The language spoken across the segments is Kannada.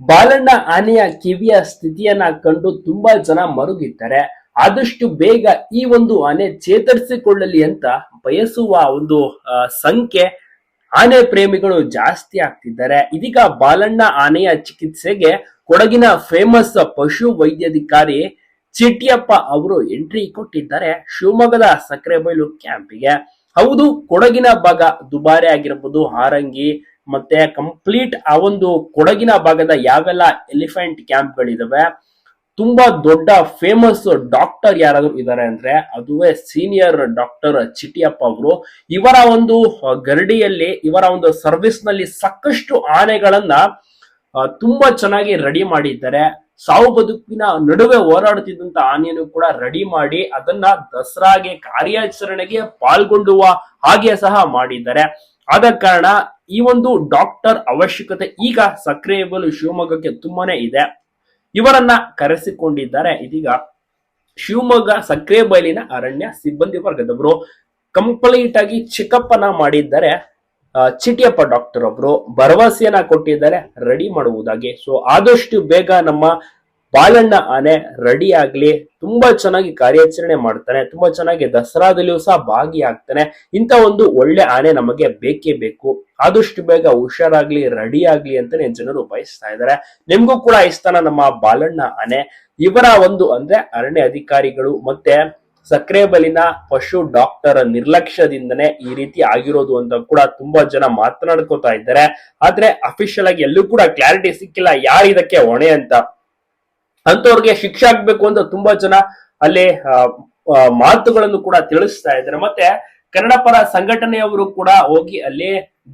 ಬಾಲಣ್ಣ ಆನೆಯ ಕಿವಿಯ ಸ್ಥಿತಿಯನ್ನ ಕಂಡು ತುಂಬಾ ಜನ ಮರುಗಿದ್ದಾರೆ. ಆದಷ್ಟು ಬೇಗ ಈ ಒಂದು ಆನೆ ಚೇತರಿಸಿಕೊಳ್ಳಲಿ ಅಂತ ಬಯಸುವ ಒಂದು ಸಂಖ್ಯೆ ಆನೆ ಪ್ರೇಮಿಗಳು ಜಾಸ್ತಿ ಆಗ್ತಿದ್ದಾರೆ. ಇದೀಗ ಬಾಲಣ್ಣ ಆನೆಯ ಚಿಕಿತ್ಸೆಗೆ ಕೊಡಗಿನ ಫೇಮಸ್ ಪಶು ವೈದ್ಯಾಧಿಕಾರಿ ಚಿಟ್ಟಿಯಪ್ಪ ಅವರು ಎಂಟ್ರಿ ಕೊಟ್ಟಿದ್ದಾರೆ ಶಿವಮೊಗ್ಗದ ಸಕ್ಕರೆಬೈಲು ಕ್ಯಾಂಪಿಗೆ ಹೌದು, ಕೊಡಗಿನ ಭಾಗ ದುಬಾರಿ ಆಗಿರ್ಬೋದು, ಹಾರಂಗಿ ಮತ್ತೆ ಕಂಪ್ಲೀಟ್ ಆ ಒಂದು ಕೊಡಗಿನ ಭಾಗದ ಯಾವೆಲ್ಲ ಎಲಿಫೆಂಟ್ ಕ್ಯಾಂಪ್ಗಳಿದಾವೆ ತುಂಬಾ ದೊಡ್ಡ ಫೇಮಸ್ ಡಾಕ್ಟರ್ ಯಾರಾದ್ರೂ ಇದ್ದಾರೆ ಅಂದ್ರೆ ಅದುವೇ ಸೀನಿಯರ್ ಡಾಕ್ಟರ್ ಚಿಟಿಯಪ್ಪ ಅವರು. ಇವರ ಒಂದು ಗರಡಿಯಲ್ಲಿ, ಇವರ ಒಂದು ಸರ್ವಿಸ್ನಲ್ಲಿ ಸಾಕಷ್ಟು ಆನೆಗಳನ್ನ ತುಂಬಾ ಚೆನ್ನಾಗಿ ರೆಡಿ ಮಾಡಿದ್ದಾರೆ. ಸಾವು ಬದುಕಿನ ನಡುವೆ ಹೋರಾಡುತ್ತಿದ್ದಂತ ಆನೆಯನ್ನು ಕೂಡ ರೆಡಿ ಮಾಡಿ ಅದನ್ನ ದಸರಾಗೆ ಕಾರ್ಯಾಚರಣೆಗೆ ಪಾಲ್ಗೊಳ್ಳುವ ಹಾಗೆ ಸಹ ಮಾಡಿದ್ದಾರೆ. ಆದ ಕಾರಣ ಈ ಒಂದು ಡಾಕ್ಟರ್ ಅವಶ್ಯಕತೆ ಈಗ ಸಕ್ರಿಯಬಲ್ ಶಿವಮೊಗ್ಗಕ್ಕೆ ತುಂಬಾನೇ ಇದೆ. ಇವರನ್ನ ಕರೆಸಿಕೊಂಡಿದ್ದಾರೆ. ಇದೀಗ ಶಿವಮೊಗ್ಗ ಸಕ್ರೆ ಅರಣ್ಯ ಸಿಬ್ಬಂದಿ ವರ್ಗದವರು ಕಂಪ್ಲೀಟ್ ಆಗಿ ಚೆಕಪ್ ಅನ್ನ ಮಾಡಿದ್ದಾರೆ ಚಿಟಿಯಪ್ಪ ಡಾಕ್ಟರ್ ಒಬ್ರು ಭರವಸೆಯನ್ನ ಕೊಟ್ಟಿದ್ದಾರೆ. ರೆಡಿ ಮಾಡುವುದಾಗಿ. ಸೊ ಆದಷ್ಟು ಬೇಗ ನಮ್ಮ ಬಾಲಣ್ಣ ಆನೆ ರೆಡಿ ಆಗ್ಲಿ, ತುಂಬಾ ಚೆನ್ನಾಗಿ ಕಾರ್ಯಾಚರಣೆ ಮಾಡ್ತಾನೆ, ತುಂಬಾ ಚೆನ್ನಾಗಿ ದಸರಾದಲ್ಲಿಯೂ ಸಹ ಭಾಗಿಯಾಗ್ತಾನೆ. ಇಂತ ಒಂದು ಒಳ್ಳೆ ಆನೆ ನಮಗೆ ಬೇಕೇ ಬೇಕು. ಆದಷ್ಟು ಬೇಗ ಹುಷಾರಾಗ್ಲಿ ರೆಡಿ ಆಗ್ಲಿ ಅಂತಾನೆ ಜನರು ಬಯಸ್ತಾ ಇದ್ದಾರೆ. ನಿಮ್ಗೂ ಕೂಡ ಇಷ್ಟಾನ ನಮ್ಮ ಬಾಲಣ್ಣ ಆನೆ. ಇವರ ಒಂದು ಅಂದ್ರೆ ಅರಣ್ಯ ಅಧಿಕಾರಿಗಳು ಮತ್ತೆ ಸಕ್ಕರೆ ಬಲಿನ ಪಶು ಡಾಕ್ಟರ್ ನಿರ್ಲಕ್ಷ್ಯದಿಂದನೇ ಈ ರೀತಿ ಆಗಿರೋದು ಅಂತ ಕೂಡ ತುಂಬಾ ಜನ ಮಾತನಾಡ್ಕೋತಾ ಇದ್ದಾರೆ. ಆದ್ರೆ ಅಫಿಷಿಯಲ್ ಆಗಿ ಎಲ್ಲೂ ಕೂಡ ಕ್ಲಾರಿಟಿ ಸಿಕ್ಕಿಲ್ಲ ಯಾರು ಇದಕ್ಕೆ ಹೊಣೆ ಅಂತ. ಅಂತವ್ರಿಗೆ ಶಿಕ್ಷೆ ಆಗ್ಬೇಕು ಅಂತ ತುಂಬಾ ಜನ ಅಲ್ಲಿ ಮಾತುಗಳನ್ನು ಕೂಡ ತಿಳಿಸ್ತಾ ಇದ್ದಾರೆ. ಮತ್ತೆ ಕನ್ನಡ ಪರ ಸಂಘಟನೆಯವರು ಕೂಡ ಹೋಗಿ ಅಲ್ಲಿ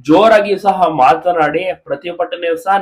ಜೋರಾಗಿ ಸಹ ಮಾತನಾಡಿ ಪ್ರತಿಭಟನೆಯು ಸಹ